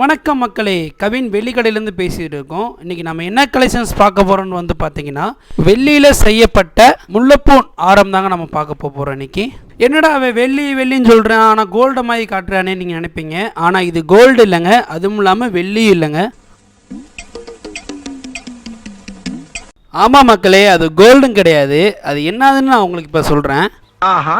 வணக்கம் மக்களே கவின் வெள்ளிக்கடையிலேருந்து பேசிகிட்டு இருக்கோம். இன்றைக்கி நம்ம என்ன கலெக்ஷன்ஸ் பார்க்க போகிறோம்னு வந்து பார்த்தீங்கன்னா வெள்ளியில் செய்யப்பட்ட முல்லைப்பூன் ஆரம் தாங்க நம்ம பார்க்க போகிறோம் இன்றைக்கி என்னடா அவன் வெள்ளி வெள்ளின்னு சொல்கிறேன் ஆனால் கோல்டு மாதிரி காட்டுறானே நீங்கள் நினைப்பீங்க. ஆனால் இது கோல்டு இல்லைங்க அதுவும் இல்லாமல் வெள்ளி இல்லைங்க. ஆமாம் மக்களே அது கோல்டும் கிடையாது. அது என்னதுன்னு நான் உங்களுக்கு இப்போ சொல்கிறேன் ஆஹா.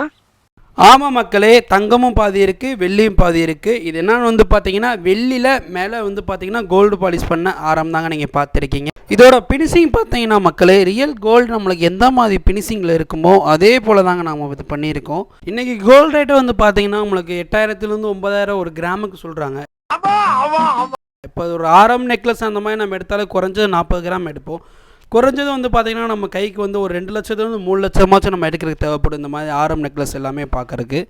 ஆமாம் மக்களே தங்கமும் பாதி இருக்குது வெள்ளியும் பாதி இருக்குது இது என்னன்னு வந்து பார்த்தீங்கன்னா வெள்ளியில் மேலே வந்து பார்த்தீங்கன்னா கோல்டு பாலிஷ் பண்ண ஆரம் தாங்க நீங்கள் பார்த்துருக்கீங்க இதோட பினிஷிங் பார்த்தீங்கன்னா மக்களே ரியல் கோல்டு நம்மளுக்கு எந்த மாதிரி பினிஷிங்கில் இருக்குமோ அதே போல் தாங்க நாம் இது பண்ணியிருக்கோம். இன்றைக்கி கோல்டு ரேட்டு வந்து பார்த்தீங்கன்னா உங்களுக்கு எட்டாயிரத்துலேருந்து ஒன்பதாயிரம் ஒரு கிராமுக்கு சொல்கிறாங்க இப்போ ஒரு ஆரம் நெக்லஸ் அந்த மாதிரி நம்ம எடுத்தாலே குறைஞ்சது நாற்பது கிராம் எடுப்போம். குறைஞ்சது வந்து பார்த்தீங்கன்னா நம்ம கைக்கு வந்து ஒரு ரெண்டு லட்சத்துலேருந்து மூணு லட்சமாச்சும் நம்ம எடுக்கிறதுக்கு தேவைப்படும். இந்த மாதிரி ஆரம் நெக்லஸ் எல்லாமே பார்க்கறதுக்கு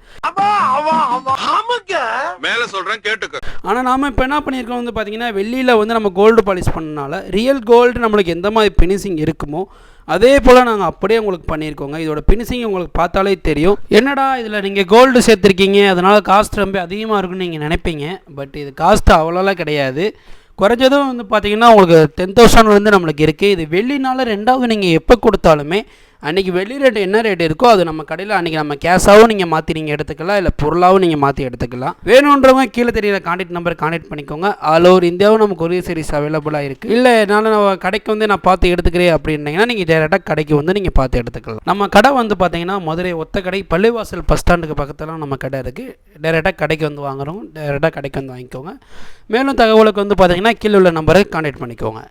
மேல சொல்றேன் கேட்டுக்க. ஆனால் நாம இப்போ என்ன பண்ணியிருக்கோம் வந்து பார்த்தீங்கன்னா வெள்ளியில் வந்து நம்ம கோல்டு பாலிஷ் பண்ணனால ரியல் கோல்டு நம்மளுக்கு எந்த மாதிரி ஃபினிஷிங் இருக்குமோ அதே போல் நாங்கள் அப்படியே உங்களுக்கு பண்ணியிருக்கோங்க. இதோட ஃபினிஷிங் உங்களுக்கு பார்த்தாலே தெரியும். என்னடா இதில் நீங்கள் கோல்டு சேர்த்துருக்கீங்க? அதனால் காஸ்ட் ரொம்ப அதிகமாக இருக்குன்னு நீங்கள் நினைப்பீங்க. பட் இது காஸ்ட் அவ்வளோலாம் கிடையாது. குறைஞ்சதும் வந்து பார்த்தீங்கன்னா உங்களுக்கு டென் தௌசண்ட்லேருந்து நம்மளுக்கு இருக்குது இது வெள்ளினால ரெண்டாவது நீங்கள் எப்போ கொடுத்தாலுமே அன்றைக்கி வெளி ரேட் என்ன ரேட் இருக்கோ அது நம்ம கடையில் அன்றைக்கி நம்ம கேஷாகவும் நீங்கள் மாற்றி நீங்கள் எடுத்துக்கலாம் இல்லை பொருளாகவும் நீங்கள் மாற்றி எடுத்துக்கலாம். வேணுன்றவங்க கீழே தெரியல கான்டாக்ட் நம்பர் கான்டாக்ட் பண்ணிக்கோங்க. ஆல் ஓவர் இந்தியாவும் நமக்கு கொரியர் சர்வீஸ் அவைலபிளாக இருக்குது இல்லை என்னால் நான் கடைக்கு வந்து நான் பார்த்து எடுத்துக்கிறேன் அப்படின்னீங்கன்னா நீங்கள் டேரெக்டாக கடைக்கு வந்து நீங்கள் பார்த்து எடுத்துக்கலாம். நம்ம கடை வந்து பார்த்தீங்கன்னா மதுரை ஒத்த கடை பள்ளிவாசல் பஸ் ஸ்டாண்டுக்கு பக்கத்தில் நம்ம கடை இருக்குது டேரெக்டாக கடைக்கு வந்து வாங்குறோம். டேரெக்டாக கடைக்கு வந்து வாங்கிக்கோங்க. மேலும் தகவலுக்கு வந்து பார்த்தீங்கன்னா கீழே உள்ள நம்பரை கான்டாக்ட் பண்ணிக்கோங்க.